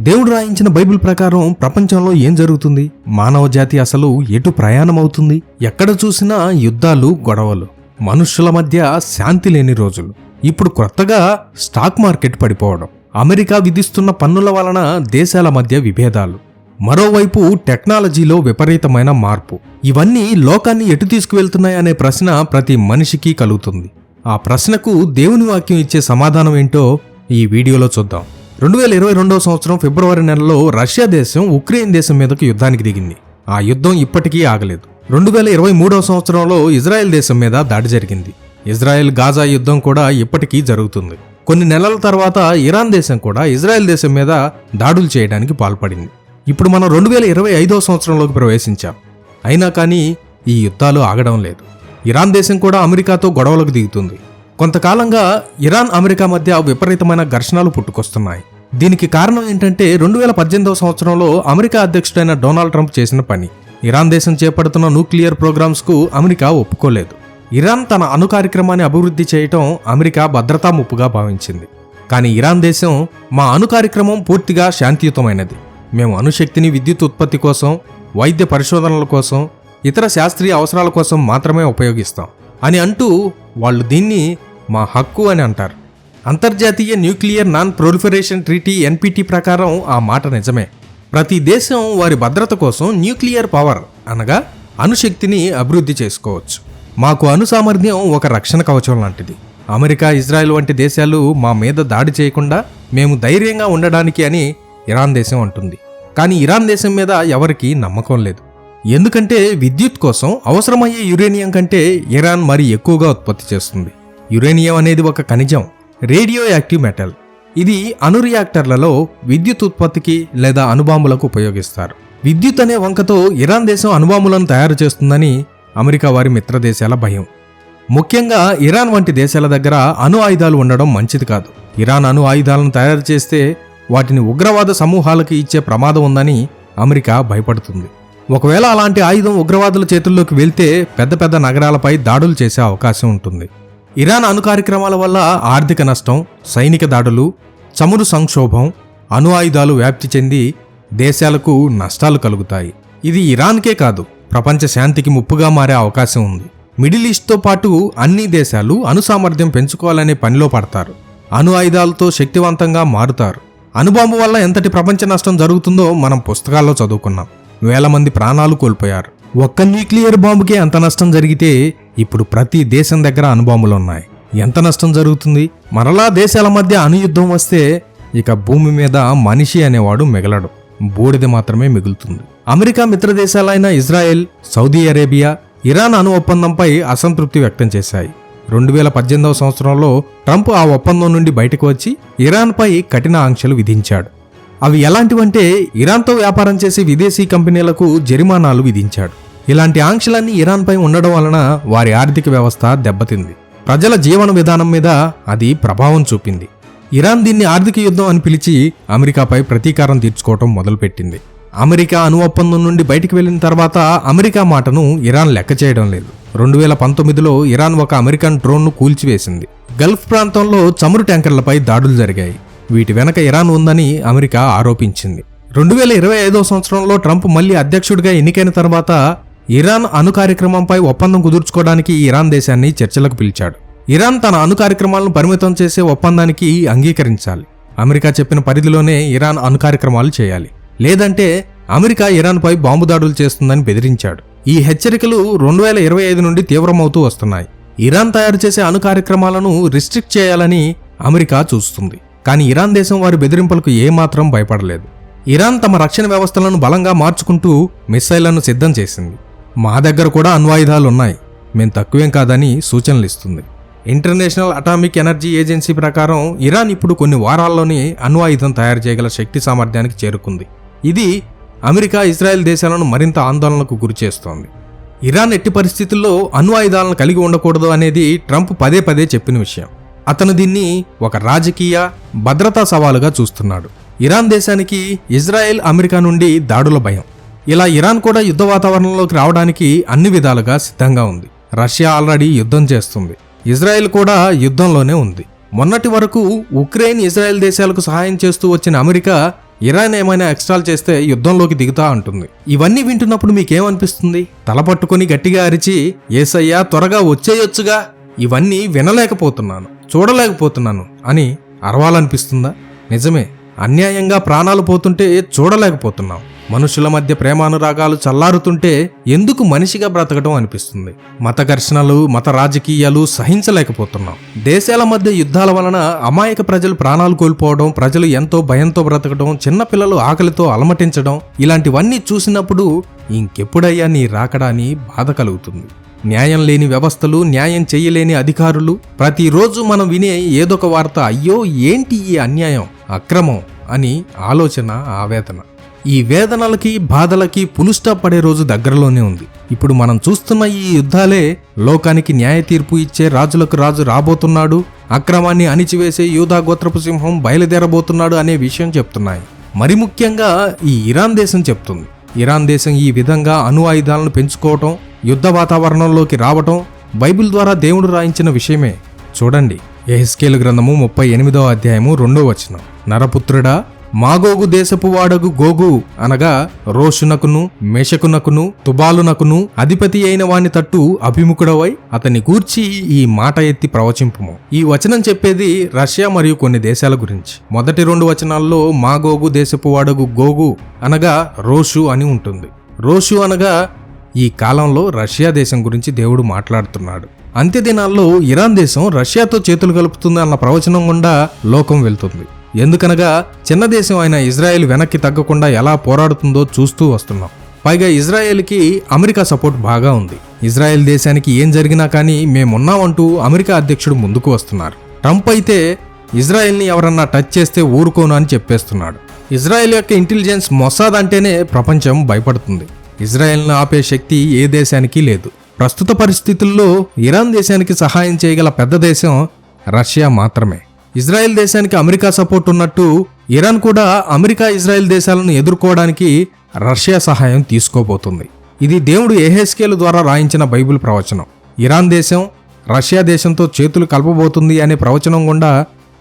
దేవుడు రాయించిన బైబిల్ ప్రకారం ప్రపంచంలో ఏం జరుగుతుంది? మానవ జాతి అసలు ఎటు ప్రయాణం అవుతుంది ఎక్కడ చూసినా యుద్ధాలు గొడవలు. మనుష్యుల మధ్య శాంతి లేని రోజులు. ఇప్పుడు కొత్తగా స్టాక్ మార్కెట్ పడిపోవడం. అమెరికా విధిస్తున్న పన్నుల వలన దేశాల మధ్య విభేదాలు. మరోవైపు టెక్నాలజీలో విపరీతమైన మార్పు. ఇవన్నీ లోకాన్ని ఎటు తీసుకువెళ్తున్నాయనే ప్రశ్న ప్రతి మనిషికి కలుగుతుంది. ఆ ప్రశ్నకు దేవుని వాక్యం ఇచ్చే సమాధానం ఏంటో ఈ వీడియోలో చూద్దాం. రెండు వేల ఇరవై రెండవ సంవత్సరం ఫిబ్రవరి నెలలో రష్యా దేశం ఉక్రెయిన్ దేశం మీదకు యుద్ధానికి దిగింది. ఆ యుద్ధం ఇప్పటికీ ఆగలేదు. రెండు వేల ఇరవై మూడవ సంవత్సరంలో ఇజ్రాయెల్ దేశం మీద దాడి జరిగింది. ఇజ్రాయెల్ గాజా యుద్ధం కూడా ఇప్పటికీ జరుగుతుంది. కొన్ని నెలల తర్వాత ఇరాన్ దేశం కూడా ఇజ్రాయెల్ దేశం మీద దాడులు చేయడానికి పాల్పడింది. ఇప్పుడు మనం రెండు వేల ఇరవై ఐదవ సంవత్సరంలోకి ప్రవేశించాం. అయినా కానీ ఈ యుద్ధాలు ఆగడం లేదు. ఇరాన్ దేశం కూడా అమెరికాతో గొడవలకు దిగుతుంది. కొంతకాలంగా ఇరాన్ అమెరికా మధ్య విపరీతమైన ఘర్షణలు పుట్టుకొస్తున్నాయి. దీనికి కారణం ఏంటంటే రెండు వేల పద్దెనిమిదవ సంవత్సరంలో అమెరికా అధ్యక్షుడైన డొనాల్డ్ ట్రంప్ చేసిన పని. ఇరాన్ దేశం చేపడుతున్న న్యూక్లియర్ ప్రోగ్రామ్స్కు అమెరికా ఒప్పుకోలేదు. ఇరాన్ తన అణు కార్యక్రమాన్ని అభివృద్ధి చేయటం అమెరికా భద్రతా ముప్పుగా భావించింది. కానీ ఇరాన్ దేశం మా అణు కార్యక్రమం పూర్తిగా శాంతియుతమైనది. మేము అణుశక్తిని విద్యుత్ ఉత్పత్తి కోసం వైద్య పరిశోధనల కోసం ఇతర శాస్త్రీయ అవసరాల కోసం మాత్రమే ఉపయోగిస్తాం. అని అంటూ వాళ్ళు దీన్ని మా హక్కు అని అంటారు. అంతర్జాతీయ nuclear non proliferation treaty NPT ప్రకారం ఆ మాట నిజమే. ప్రతి దేశం వారి భద్రత కోసం న్యూక్లియర్ పవర్ అనగా అణుశక్తిని అభివృద్ధి చేసుకోవచ్చు. మాకు అణు సామర్థ్యం ఒక రక్షణ కవచం లాంటిది. అమెరికా ఇజ్రాయెల్ వంటి దేశాలు మా మీద దాడి చేయకుండా మేము ధైర్యంగా ఉండడానికి అని ఇరాన్ దేశం అంటుంది. కానీ ఇరాన్ దేశం మీద ఎవరికీ నమ్మకం లేదు. ఎందుకంటే విద్యుత్ కోసం అవసరమయ్యే యురేనియం కంటే ఇరాన్ మరి ఎక్కువగా ఉత్పత్తి చేస్తుంది. యురేనియం అనేది ఒక ఖనిజం రేడియో యాక్టివ్ మెటల్. ఇది అణు రియాక్టర్లలో విద్యుత్ ఉత్పత్తికి లేదా అణుబాంబులకు ఉపయోగిస్తారు. విద్యుత్ అనే వంకతో ఇరాన్ దేశం అణుబాంబులను తయారు చేస్తుందని అమెరికా వారి మిత్ర దేశాల భయం. ముఖ్యంగా ఇరాన్ వంటి దేశాల దగ్గర అణు ఆయుధాలు ఉండడం మంచిది కాదు. ఇరాన్ అణు ఆయుధాలను తయారు చేస్తే వాటిని ఉగ్రవాద సమూహాలకు ఇచ్చే ప్రమాదం ఉందని అమెరికా భయపడుతుంది. ఒకవేళ అలాంటి ఆయుధం ఉగ్రవాదుల చేతుల్లోకి వెళ్తే పెద్ద పెద్ద నగరాలపై దాడులు చేసే అవకాశం ఉంటుంది. ఇరాన్ అణు కార్యక్రమాల వల్ల ఆర్థిక నష్టం సైనిక దాడులు చమురు సంక్షోభం అణు ఆయుధాలు వ్యాప్తి చెంది దేశాలకు నష్టాలు కలుగుతాయి. ఇది ఇరాన్కే కాదు ప్రపంచ శాంతికి ముప్పుగా మారే అవకాశం ఉంది. మిడిల్ ఈస్ట్తో పాటు అన్ని దేశాలు అణు సామర్థ్యం పెంచుకోవాలనే పనిలో పడతారు. అణు ఆయుధాలతో శక్తివంతంగా మారుతారు. అణుబాంబు వల్ల ఎంతటి ప్రపంచ నష్టం జరుగుతుందో మనం పుస్తకాల్లో చదువుకున్నాం. వేల మంది ప్రాణాలు కోల్పోయారు. ఒక్క న్యూక్లియర్ బాంబుకే అంత నష్టం జరిగితే ఇప్పుడు ప్రతి దేశం దగ్గర అణుబాంబులు ఉన్నాయి. ఎంత నష్టం జరుగుతుంది? మరలా దేశాల మధ్య అణుయుద్ధం వస్తే ఇక భూమి మీద మనిషి అనేవాడు మిగలడు. బూడిద మాత్రమే మిగులుతుంది. అమెరికా మిత్ర దేశాలైన ఇజ్రాయెల్ సౌదీ అరేబియా ఇరాన్ అణు ఒప్పందంపై అసంతృప్తి వ్యక్తం చేశాయి. రెండు వేల పద్దెనిమిదవ సంవత్సరంలో ట్రంప్ ఆ ఒప్పందం నుండి బయటకు వచ్చి ఇరాన్పై కఠిన ఆంక్షలు విధించాడు. అవి ఎలాంటివంటే ఇరాన్తో వ్యాపారం చేసే విదేశీ కంపెనీలకు జరిమానాలు విధించాడు. ఇలాంటి ఆంక్షలన్నీ ఇరాన్పై ఉండడం వలన వారి ఆర్థిక వ్యవస్థ దెబ్బతింది. ప్రజల జీవన విధానం మీద అది ప్రభావం చూపింది. ఇరాన్ దీన్ని ఆర్థిక యుద్ధం అని పిలిచి అమెరికాపై ప్రతీకారం తీర్చుకోవటం మొదలుపెట్టింది. అమెరికా అణు ఒప్పందం నుండి బయటికి వెళ్ళిన తర్వాత అమెరికా మాటను ఇరాన్ లెక్క చేయడం లేదు. రెండు వేల పంతొమ్మిదిలో ఇరాన్ ఒక అమెరికన్ డ్రోన్ను కూల్చివేసింది. గల్ఫ్ ప్రాంతంలో చమురు ట్యాంకర్లపై దాడులు జరిగాయి. వీటి వెనక ఇరాన్ ఉందని అమెరికా ఆరోపించింది. రెండు వేల ఇరవై ఐదో సంవత్సరంలో ట్రంప్ మళ్ళీ అధ్యక్షుడిగా ఎన్నికైన తర్వాత ఇరాన్ అణు కార్యక్రమంపై ఒప్పందం కుదుర్చుకోవడానికి ఇరాన్ దేశాన్ని చర్చలకు పిలిచాడు. ఇరాన్ తన అణు కార్యక్రమాలను పరిమితం చేసే ఒప్పందానికి అంగీకరించాలి. అమెరికా చెప్పిన పరిధిలోనే ఇరాన్ అణు కార్యక్రమాలు చేయాలి. లేదంటే అమెరికా ఇరాన్పై బాంబు దాడులు చేస్తుందని బెదిరించాడు. ఈ హెచ్చరికలు రెండు వేల ఇరవై ఐదు నుండి తీవ్రమవుతూ వస్తున్నాయి. ఇరాన్ తయారు చేసే అణు కార్యక్రమాలను రిస్ట్రిక్ట్ చేయాలని అమెరికా చూస్తుంది. కానీ ఇరాన్ దేశం వారి బెదిరింపులకు ఏమాత్రం భయపడలేదు. ఇరాన్ తమ రక్షణ వ్యవస్థలను బలంగా మార్చుకుంటూ మిస్సైళ్ళను సిద్ధం చేసింది. మా దగ్గర కూడా అణ్వాయుధాలు ఉన్నాయి మేము తక్కువేం కాదని సూచనలు ఇస్తుంది ఇంటర్నేషనల్ అటామిక్ ఎనర్జీ ఏజెన్సీ ప్రకారం ఇరాన్ ఇప్పుడు కొన్ని వారాల్లోనే అణ్వాయుధం తయారు చేయగల శక్తి సామర్థ్యానికి చేరుకుంది. ఇది అమెరికా ఇజ్రాయెల్ దేశాలను మరింత ఆందోళనకు గురిచేస్తోంది ఇరాన్ ఎట్టి పరిస్థితుల్లో అణ్వాయుధాలను కలిగి ఉండకూడదు అనేది ట్రంప్ పదే పదే చెప్పిన విషయం. అతను దీన్ని ఒక రాజకీయ భద్రతా సవాలుగా చూస్తున్నాడు. ఇరాన్ దేశానికి ఇజ్రాయెల్ అమెరికా నుండి దాడుల భయం. ఇలా ఇరాన్ కూడా యుద్ధ వాతావరణంలోకి రావడానికి అన్ని విధాలుగా సిద్ధంగా ఉంది. రష్యా ఆల్రెడీ యుద్ధం చేస్తుంది. ఇజ్రాయెల్ కూడా యుద్ధంలోనే ఉంది. మొన్నటి వరకు ఉక్రెయిన్ ఇజ్రాయెల్ దేశాలకు సహాయం చేస్తూ వచ్చిన అమెరికా ఇరాన్ ఏమైనా ఎక్స్ట్రాల్ చేస్తే యుద్ధంలోకి దిగుతా ఉంటుంది ఇవన్నీ వింటున్నప్పుడు మీకేమనిపిస్తుంది? తలపట్టుకుని గట్టిగా అరిచి ఏసయ్యా త్వరగా వచ్చేయొచ్చుగా. ఇవన్నీ వినలేకపోతున్నాను చూడలేకపోతున్నాను అని అరవాలనిపిస్తుందా? నిజమే అన్యాయంగా ప్రాణాలు పోతుంటే చూడలేకపోతున్నాం. మనుషుల మధ్య ప్రేమానురాగాలు చల్లారుతుంటే ఎందుకు మనిషిగా బ్రతకడం అనిపిస్తుంది? మత ఘర్షణలు మత రాజకీయాలు సహించలేకపోతున్నాం. దేశాల మధ్య యుద్ధాల వలన అమాయక ప్రజలు ప్రాణాలు కోల్పోవడం ప్రజలు ఎంతో భయంతో బ్రతకడం చిన్నపిల్లలు ఆకలితో అలమటించడం ఇలాంటివన్నీ చూసినప్పుడు ఇంకెప్పుడయ్యా నీ రాకడా అని బాధ కలుగుతుంది. న్యాయం లేని వ్యవస్థలు న్యాయం చేయలేని అధికారులు ప్రతిరోజు మనం వినే ఏదొక వార్త అయ్యో ఏంటి ఈ అన్యాయం అక్రమం అని ఆలోచన ఆవేదన. ఈ వేదనలకి బాధలకి పులుస్టా పడే రోజు దగ్గరలోనే ఉంది. ఇప్పుడు మనం చూస్తున్న ఈ యుద్ధాలే లోకానికి న్యాయ తీర్పు ఇచ్చే రాజులకు రాజు రాబోతున్నాడు అక్రమాన్ని అణిచివేసే యూదా గోత్రపు సింహం బయలుదేరబోతున్నాడు అనే విషయం చెప్తున్నాయి. మరి ముఖ్యంగా ఈ ఇరాన్ దేశం చెప్తుంది. ఇరాన్ దేశం ఈ విధంగా అణు ఆయుధాలను పెంచుకోవటం యుద్ధ వాతావరణంలోకి రావటం బైబిల్ ద్వారా దేవుడు రాయించిన విషయమే. చూడండి ఎహెస్కేలు గ్రంథము ముప్పై ఎనిమిదవ అధ్యాయము రెండో వచనం. నరపుత్రుడా మాగోగు దేశపు వాడగు గోగు అనగా రోషునకును మేషకునకును తుబాలునకును అధిపతి అయిన వాని తట్టు అభిముఖుడవై అతని గూర్చి ఈ మాట ఎత్తి ప్రవచింపుము. ఈ వచనం చెప్పేది రష్యా మరియు కొన్ని దేశాల గురించి. మొదటి రెండు వచనాల్లో మాగోగు దేశపు వాడగు గోగు అనగా రోషు అని ఉంటుంది. రోషు అనగా ఈ కాలంలో రష్యా దేశం గురించి దేవుడు మాట్లాడుతున్నాడు. అంత్యదినాల్లో ఇరాన్ దేశం రష్యాతో చేతులు కలుపుతుంది అన్న ప్రవచనం గుండా లోకం వెళ్తుంది. ఎందుకనగా చిన్న దేశం అయిన ఇజ్రాయెల్ వెనక్కి తగ్గకుండా ఎలా పోరాడుతుందో చూస్తూ వస్తున్నాం. పైగా ఇజ్రాయెల్కి అమెరికా సపోర్ట్ బాగా ఉంది. ఇజ్రాయెల్ దేశానికి ఏం జరిగినా కానీ మేమున్నామంటూ అమెరికా అధ్యక్షుడు ముందుకు వస్తున్నారు. ట్రంప్ అయితే ఇజ్రాయెల్ని ఎవరన్నా టచ్ చేస్తే ఊరుకోను అని చెప్పేస్తున్నాడు. ఇజ్రాయెల్ యొక్క ఇంటెలిజెన్స్ మొసాద్ అంటేనే ప్రపంచం భయపడుతుంది. ఇజ్రాయెల్ను ఆపే శక్తి ఏ దేశానికి లేదు. ప్రస్తుత పరిస్థితుల్లో ఇరాన్ దేశానికి సహాయం చేయగల పెద్ద దేశం రష్యా మాత్రమే. ఇజ్రాయెల్ దేశానికి అమెరికా సపోర్ట్ ఉన్నట్టు ఇరాన్ కూడా అమెరికా ఇజ్రాయెల్ దేశాలను ఎదుర్కోవడానికి రష్యా సహాయం తీసుకోబోతుంది. ఇది దేవుడు ఎహెస్కేలు ద్వారా రాయించిన బైబిల్ ప్రవచనం. ఇరాన్ దేశం రష్యా దేశంతో చేతులు కలపబోతుంది అనే ప్రవచనం గుండా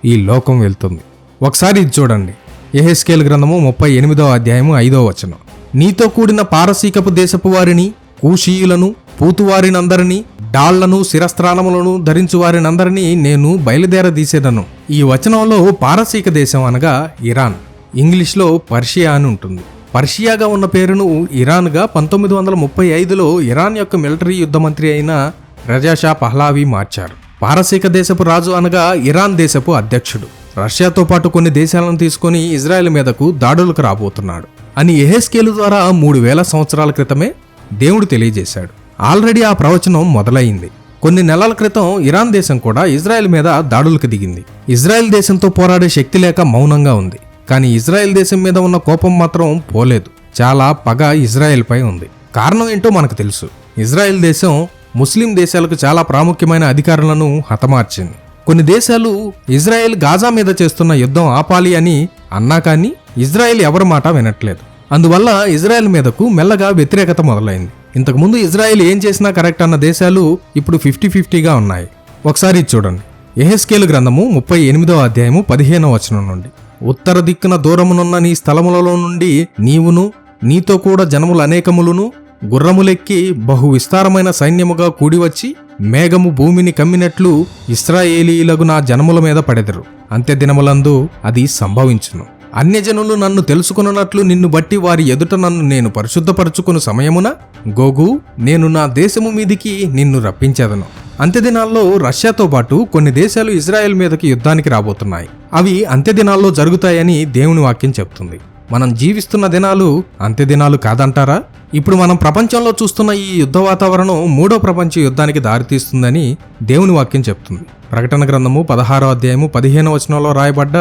ఈ లోకం వెళ్తుంది. ఒకసారి ఇది చూడండి. ఎహెస్కేల్ గ్రంథము ముప్పై ఎనిమిదవ అధ్యాయము ఐదవ వచనం. నీతో కూడిన పారసీకపు దేశపు వారిని కూషీయులను పూతువారినందరినీ డాళ్ళను శిరస్త్రాణములను ధరించు వారినందరినీ నేను బయలుదేరదీసేదను. ఈ వచనంలో పారసీక దేశం అనగా ఇరాన్. ఇంగ్లీష్లో పర్షియా అని ఉంటుంది. పర్షియాగా ఉన్న పేరును ఇరాన్గా పంతొమ్మిది వందల ముప్పై ఐదులో ఇరాన్ యొక్క మిలిటరీ యుద్ధ మంత్రి అయిన రజాషా పహ్లావి మార్చారు. పారసీక దేశపు రాజు అనగా ఇరాన్ దేశపు అధ్యక్షుడు. రష్యాతో పాటు కొన్ని దేశాలను తీసుకొని ఇజ్రాయెల్ మీదకు దాడులకు రాబోతున్నాడు. అని ఎహెస్కేలు ద్వారా మూడు వేల సంవత్సరాల క్రితమే దేవుడు తెలియజేశాడు. ఆల్రెడీ ఆ ప్రవచనం మొదలైంది. కొన్ని నెలల క్రితం ఇరాన్ దేశం కూడా ఇజ్రాయెల్ మీద దాడులకు దిగింది. ఇజ్రాయెల్ దేశంతో పోరాడే శక్తి లేక మౌనంగా ఉంది. కానీ ఇజ్రాయెల్ దేశం మీద ఉన్న కోపం మాత్రం పోలేదు. చాలా పగ ఇజ్రాయెల్పై ఉంది. కారణం ఏంటో మనకు తెలుసు. ఇజ్రాయెల్ దేశం ముస్లిం దేశాలకు చాలా ప్రాముఖ్యమైన అధికారులను హతమార్చింది. కొన్ని దేశాలు ఇజ్రాయెల్ గాజా మీద చేస్తున్న యుద్ధం ఆపాలి అని అన్నా కానీ ఇజ్రాయెల్ ఎవరి మాట వినట్లేదు. అందువల్ల ఇజ్రాయెల్ మీదకు మెల్లగా వ్యతిరేకత మొదలైంది. ఇంతకుముందు ఇజ్రాయెల్ ఏం చేసినా కరెక్ట్ అన్న దేశాలు ఇప్పుడు ఫిఫ్టీ ఫిఫ్టీగా ఉన్నాయి. ఒకసారి చూడండి. ఎహెస్కేల్ గ్రంథము ముప్పై ఎనిమిదవ అధ్యాయము పదిహేనవ వచనం నుండి. ఉత్తర దిక్కున దూరమునున్న నీ స్థలములలో నుండి నీవును నీతో కూడా జనములు అనేకములును గుర్రములెక్కి బహు విస్తారమైన సైన్యముగా కూడివచ్చి మేఘము భూమిని కమ్మినట్లు ఇస్రాయేలీలకు నా జనముల మీద పడెదరు. అంత్యదినములందు అది సంభవించును. అన్యజనులు నన్ను తెలుసుకున్నట్లు నిన్ను బట్టి వారి ఎదుట నన్ను నేను పరిశుద్ధపరచుకుని సమయమున గోగు నేను నా దేశము మీదికి నిన్ను రప్పించేదను. అంత్యదినాల్లో రష్యాతో పాటు కొన్ని దేశాలు ఇజ్రాయెల్ మీదకి యుద్ధానికి రాబోతున్నాయి. అవి అంత్యదినాల్లో జరుగుతాయని దేవుని వాక్యం చెప్తుంది. మనం జీవిస్తున్న దినాలు అంత్యదినాలు కాదంటారా? ఇప్పుడు మనం ప్రపంచంలో చూస్తున్న ఈ యుద్ధ వాతావరణం మూడో ప్రపంచ యుద్ధానికి దారితీస్తుందని దేవుని వాక్యం చెప్తుంది. ప్రకటన గ్రంథము పదహారో అధ్యాయము పదిహేను వచనంలో రాయబడ్డ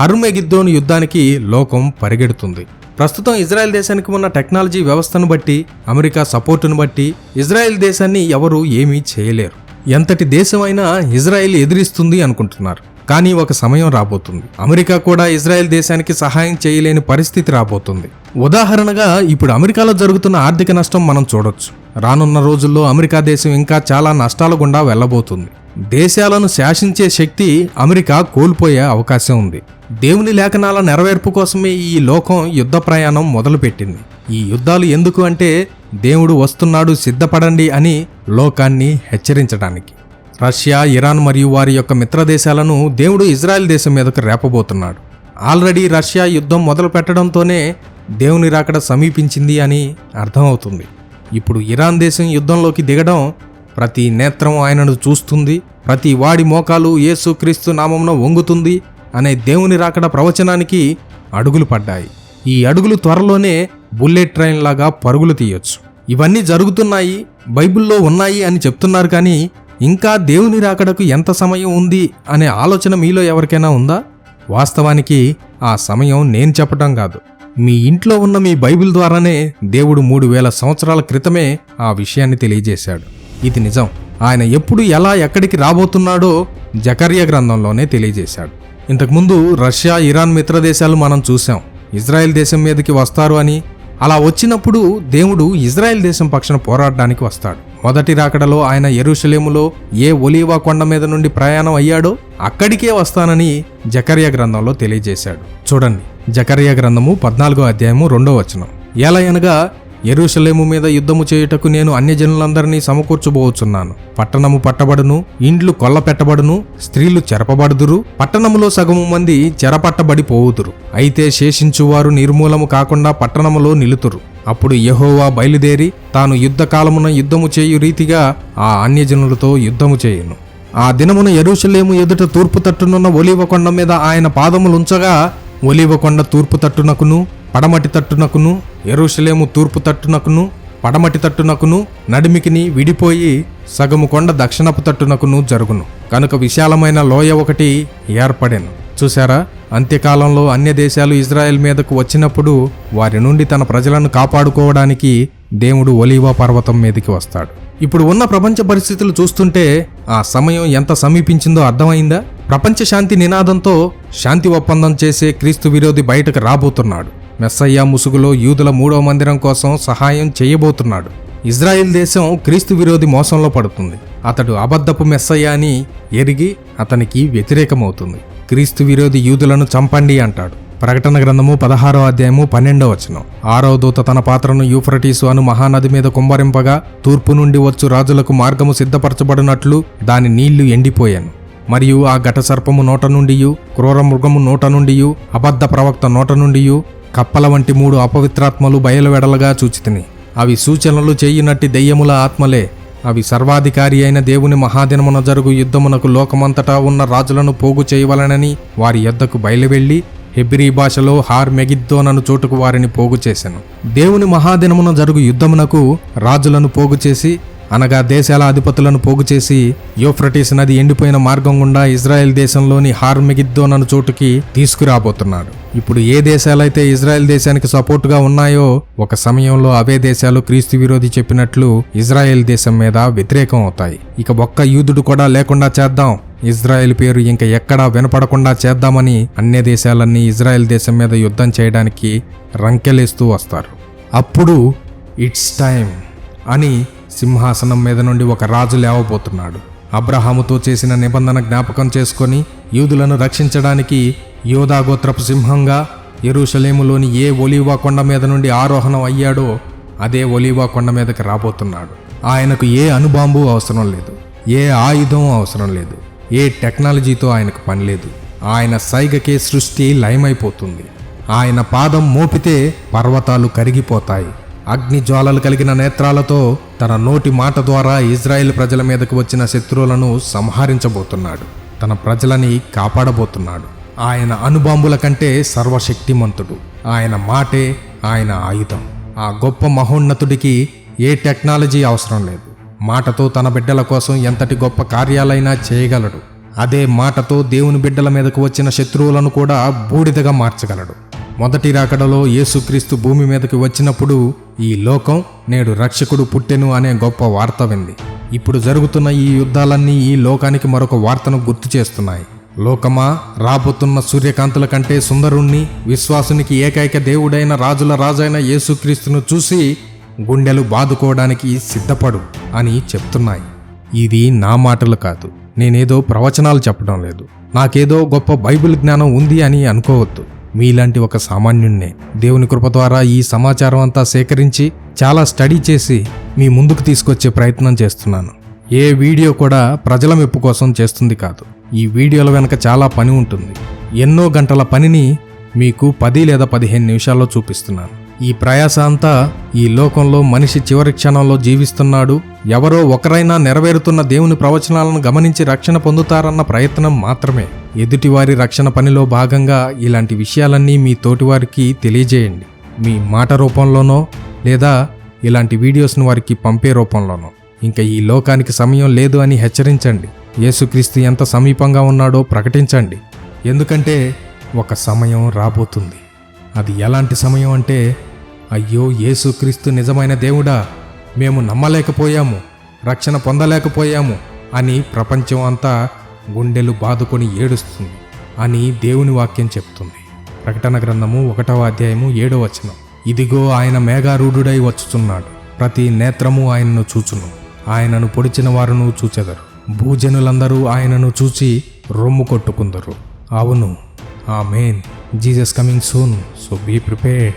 హర్మెగిద్దోను యుద్ధానికి లోకం పరిగెడుతుంది. ప్రస్తుతం ఇజ్రాయెల్ దేశానికి ఉన్న టెక్నాలజీ వ్యవస్థను బట్టి అమెరికా సపోర్టును బట్టి ఇజ్రాయెల్ దేశాన్ని ఎవరు ఏమీ చేయలేరు. ఎంతటి దేశమైనా ఇజ్రాయెల్ ఎదిరిస్తుంది అనుకుంటున్నారు. కానీ ఒక సమయం రాబోతుంది. అమెరికా కూడా ఇజ్రాయెల్ దేశానికి సహాయం చేయలేని పరిస్థితి రాబోతుంది. ఉదాహరణగా ఇప్పుడు అమెరికాలో జరుగుతున్న ఆర్థిక నష్టం మనం చూడొచ్చు. రానున్న రోజుల్లో అమెరికా దేశం ఇంకా చాలా నష్టాల గుండా వెళ్ళబోతుంది. దేశాలను శాసించే శక్తి అమెరికా కోల్పోయే అవకాశం ఉంది. దేవుని లేఖనాల నెరవేర్పు కోసమే ఈ లోకం యుద్ధ ప్రయాణం మొదలుపెట్టింది. ఈ యుద్ధాలు ఎందుకు అంటే దేవుడు వస్తున్నాడు సిద్ధపడండి అని లోకాన్ని హెచ్చరించడానికి. రష్యా ఇరాన్ మరియు వారి యొక్క మిత్రదేశాలను దేవుడు ఇజ్రాయెల్ దేశం మీదకు రేపబోతున్నాడు. ఆల్రెడీ రష్యా యుద్ధం మొదలు పెట్టడంతోనే దేవుని రాకడ సమీపించింది అని అర్థమవుతుంది. ఇప్పుడు ఇరాన్ దేశం యుద్ధంలోకి దిగడం ప్రతి నేత్రం ఆయనను చూస్తుంది ప్రతి వాడి మోకాలు యేసుక్రీస్తు నామంలో వంగుతుంది అనే దేవుని రాకడ ప్రవచనానికి అడుగులు పడ్డాయి. ఈ అడుగులు త్వరలోనే బుల్లెట్ ట్రైన్ లాగా పరుగులు తీయొచ్చు. ఇవన్నీ జరుగుతున్నాయి బైబిల్లో ఉన్నాయి అని చెప్తున్నారు కానీ ఇంకా దేవుని రాకడకు ఎంత సమయం ఉంది అనే ఆలోచన మీలో ఎవరికైనా ఉందా? వాస్తవానికి ఆ సమయం నేను చెప్పటం కాదు. మీ ఇంట్లో ఉన్న మీ బైబిల్ ద్వారానే దేవుడు మూడు వేల సంవత్సరాల క్రితమే ఆ విషయాన్ని తెలియజేశాడు. ఇది నిజం. ఆయన ఎప్పుడు ఎలా ఎక్కడికి రాబోతున్నాడో జకర్య గ్రంథంలోనే తెలియజేశాడు. ఇంతకుముందు రష్యా ఇరాన్ మిత్ర దేశాలు మనం చూసాం ఇజ్రాయెల్ దేశం మీదకి వస్తారు అని. అలా వచ్చినప్పుడు దేవుడు ఇజ్రాయెల్ దేశం పక్షన పోరాడడానికి వస్తాడు. మొదటి రాకడలో ఆయన ఎరుషలేములో ఏ ఒలీవా కొండ మీద నుండి ప్రయాణం అయ్యాడో అక్కడికే వస్తానని జకర్య గ్రంథంలో తెలియజేశాడు. చూడండి జకర్య గ్రంథము పద్నాలుగో అధ్యాయము రెండో వచనం. ఎలా అనగా ఎరుషలేము మీద యుద్ధము చేయుటకు నేను అన్యజనులందరినీ సమకూర్చుబోచున్నాను. పట్టణము పట్టబడును ఇండ్లు కొల్ల పెట్టబడును స్త్రీలు చెరపబడుదురు పట్టణములో సగము మంది చెరపట్టబడిపోవుదురు. అయితే శేషించువారు నిర్మూలము కాకుండా పట్టణములో నిలుతురు. అప్పుడు యహోవా బయలుదేరి తాను యుద్ధకాలమున యుద్ధము చేయు రీతిగా ఆ అన్యజనులతో యుద్ధము చేయును. ఆ దినమున ఎరుషలేము ఎదుట తూర్పు తట్టునున్న ఒలివ కొండ మీద ఆయన పాదములుంచగా ఒలివ కొండ తూర్పు తట్టునకును పడమటి తట్టునకును ఎరుషలేము తూర్పు తట్టునకును పడమటి తట్టునకును నడిమికిని విడిపోయి సగము కొండ దక్షిణపు తట్టునకును జరుగును. కనుక విశాలమైన లోయ ఒకటి ఏర్పడెను. చూసారా అంత్యకాలంలో అన్య దేశాలు ఇజ్రాయెల్ మీదకు వచ్చినప్పుడు వారి నుండి తన ప్రజలను కాపాడుకోవడానికి దేవుడు ఒలీవా పర్వతం మీదకి వస్తాడు. ఇప్పుడు ఉన్న ప్రపంచ పరిస్థితులు చూస్తుంటే ఆ సమయం ఎంత సమీపించిందో అర్థమైందా? ప్రపంచ శాంతి నినాదంతో శాంతి ఒప్పందం చేసే క్రీస్తు విరోధి బయటకు రాబోతున్నాడు. మెస్సయ్య ముసుగులో యూదుల మూడో మందిరం కోసం సహాయం చేయబోతున్నాడు. ఇజ్రాయెల్ దేశం క్రీస్తు విరోధి మోసంలో పడుతుంది. అతడు అబద్ధపు మెస్సయ్య అని ఎరిగి అతనికి వ్యతిరేకమవుతుంది. క్రీస్తు విరోధి యూదులను చంపండి అంటాడు. ప్రకటన గ్రంథము పదహారో అధ్యాయము పన్నెండో వచనం. ఆరో దూత తన పాత్రను యూఫ్రటీసు అను మహానది మీద కుమ్మరింపగా తూర్పు నుండి వచ్చు రాజులకు మార్గము సిద్ధపరచబడినట్లు దాని నీళ్ళు ఎండిపోయాను. మరియు ఆ ఘట సర్పము నోట నుండియు క్రూర మృగము నోట నుండియు అబద్ధ ప్రవక్త నోట నుండియు కప్పల వంటి మూడు అపవిత్రాత్మలు బయలువెడలగా చూచితిని. అవి సూచనలు చేయునట్టి దెయ్యముల ఆత్మలే. అవి సర్వాధికారి అయిన దేవుని మహాదినమున జరుగు యుద్ధమునకు లోకమంతటా ఉన్న రాజులను పోగు చేయవలనని వారి యొద్దకు బయలువెళ్ళి హెబ్రీ భాషలో హార్ మెగిద్దోనను చోటుకు వారిని పోగు చేశాను దేవుని మహాదినమున జరుగు యుద్ధమునకు రాజులను పోగు చేసి అనగా దేశాల అధిపతులను పోగు చేసి యోఫ్రటీస్ నది ఎండిపోయిన మార్గం గుండా ఇజ్రాయెల్ దేశంలోని హార్మెగిద్దోనను చోటుకి తీసుకురాబోతున్నాడు. ఇప్పుడు ఏ దేశాలైతే ఇజ్రాయెల్ దేశానికి సపోర్టుగా ఉన్నాయో ఒక సమయంలో అవే దేశాలు క్రీస్తు విరోధి చెప్పినట్లు ఇజ్రాయెల్ దేశం మీద వ్యతిరేకం అవుతాయి. ఇక ఒక్క యూదుడు కూడా లేకుండా చేద్దాం. ఇజ్రాయెల్ పేరు ఇంకా ఎక్కడా వినపడకుండా చేద్దామని అన్ని దేశాలన్నీ ఇజ్రాయెల్ దేశం మీద యుద్ధం చేయడానికి రంకెలేస్తూ వస్తారు. అప్పుడు ఇట్స్ టైం అని సింహాసనం మీద నుండి ఒక రాజు లేవబోతున్నాడు. అబ్రహాముతో చేసిన నిబంధన జ్ఞాపకం చేసుకొని యూదులను రక్షించడానికి యోధాగోత్రపు సింహంగా ఎరుషలేములోని ఏ ఒలీవా కొండ మీద నుండి ఆరోహణం అయ్యాడో అదే ఒలీవా కొండ మీదకి రాబోతున్నాడు. ఆయనకు ఏ అనుబాంబు అవసరం లేదు ఏ ఆయుధం అవసరం లేదు ఏ టెక్నాలజీతో ఆయనకు పని లేదు. ఆయన సైగకే సృష్టి లయమైపోతుంది. ఆయన పాదం మోపితే పర్వతాలు కరిగిపోతాయి. అగ్ని జ్వాలలు కలిగిన నేత్రాలతో తన నోటి మాట ద్వారా ఇజ్రాయెల్ ప్రజల మీదకు వచ్చిన శత్రువులను సంహరించబోతున్నాడు. తన ప్రజలని కాపాడబోతున్నాడు. ఆయన అనుబాంబుల కంటే సర్వశక్తిమంతుడు. ఆయన మాటే ఆయన ఆయుధం. ఆ గొప్ప మహోన్నతుడికి ఏ టెక్నాలజీ అవసరం లేదు. మాటతో తన బిడ్డల కోసం ఎంతటి గొప్ప కార్యాలైనా చేయగలడు. అదే మాటతో దేవుని బిడ్డల మీదకు వచ్చిన శత్రువులను కూడా బూడిదగా మార్చగలడు. మొదటి రాకడలో యేసుక్రీస్తు భూమి మీదకి వచ్చినప్పుడు ఈ లోకం నేడు రక్షకుడు పుట్టెను అనే గొప్ప వార్త వింది. ఇప్పుడు జరుగుతున్న ఈ యుద్ధాలన్నీ ఈ లోకానికి మరొక వార్తను గుర్తు చేస్తున్నాయి. లోకమా రాబోతున్న సూర్యకాంతుల కంటే సుందరుణ్ణి విశ్వాసునికి ఏకైక దేవుడైన రాజుల రాజైన యేసుక్రీస్తును చూసి గుండెలు బాదుకోవడానికి సిద్ధపడు అని చెప్తున్నాయి. ఇది నా మాటలు కాదు. నేనేదో ప్రవచనాలు చెప్పడం లేదు. నాకేదో గొప్ప బైబిల్ జ్ఞానం ఉంది అని అనుకోవద్దు. మీలాంటి ఒక సామాన్యుణ్ణే. దేవుని కృప ద్వారా ఈ సమాచారం అంతా సేకరించి చాలా స్టడీ చేసి మీ ముందుకు తీసుకొచ్చే ప్రయత్నం చేస్తున్నాను. ఏ వీడియో కూడా ప్రజల మెప్పు కోసం చేస్తుంది కాదు. ఈ వీడియోల వెనక చాలా పని ఉంటుంది. ఎన్నో గంటల పనిని మీకు పది లేదా పదిహేను నిమిషాల్లో చూపిస్తున్నాను. ఈ ప్రయాస అంతా ఈ లోకంలో మనిషి చివరి క్షణంలో జీవిస్తున్నాడు. ఎవరో ఒకరైనా నెరవేరుతున్న దేవుని ప్రవచనాలను గమనించి రక్షణ పొందుతారన్న ప్రయత్నం మాత్రమే. ఎదుటివారి రక్షణ పనిలో భాగంగా ఇలాంటి విషయాలన్నీ మీ తోటివారికి తెలియజేయండి. మీ మాట రూపంలోనో లేదా ఇలాంటి వీడియోస్ను వారికి పంపే రూపంలోనో. ఇంకా ఈ లోకానికి సమయం లేదు అని హెచ్చరించండి. యేసుక్రీస్తు ఎంత సమీపంగా ఉన్నాడో ప్రకటించండి. ఎందుకంటే ఒక సమయం రాబోతుంది. అది ఎలాంటి సమయం అంటే అయ్యో యేసుక్రీస్తు నిజమైన దేవుడా మేము నమ్మలేకపోయాము రక్షణ పొందలేకపోయాము అని ప్రపంచం అంతా గుండెలు బాదుకొని ఏడుస్తుంది అని దేవుని వాక్యం చెప్తుంది. ప్రకటన గ్రంథము ఒకటవ అధ్యాయము ఏడో వచనం. ఇదిగో ఆయన మేఘారూఢుడై వచ్చుచున్నాడు. ప్రతి నేత్రము ఆయనను చూచును. ఆయనను పొడిచిన వారును చూచెదరు. భూజనులందరూ ఆయనను చూచి రొమ్ము కొట్టుకుందరు. అవును. ఆ main Jesus coming soon. So be prepared.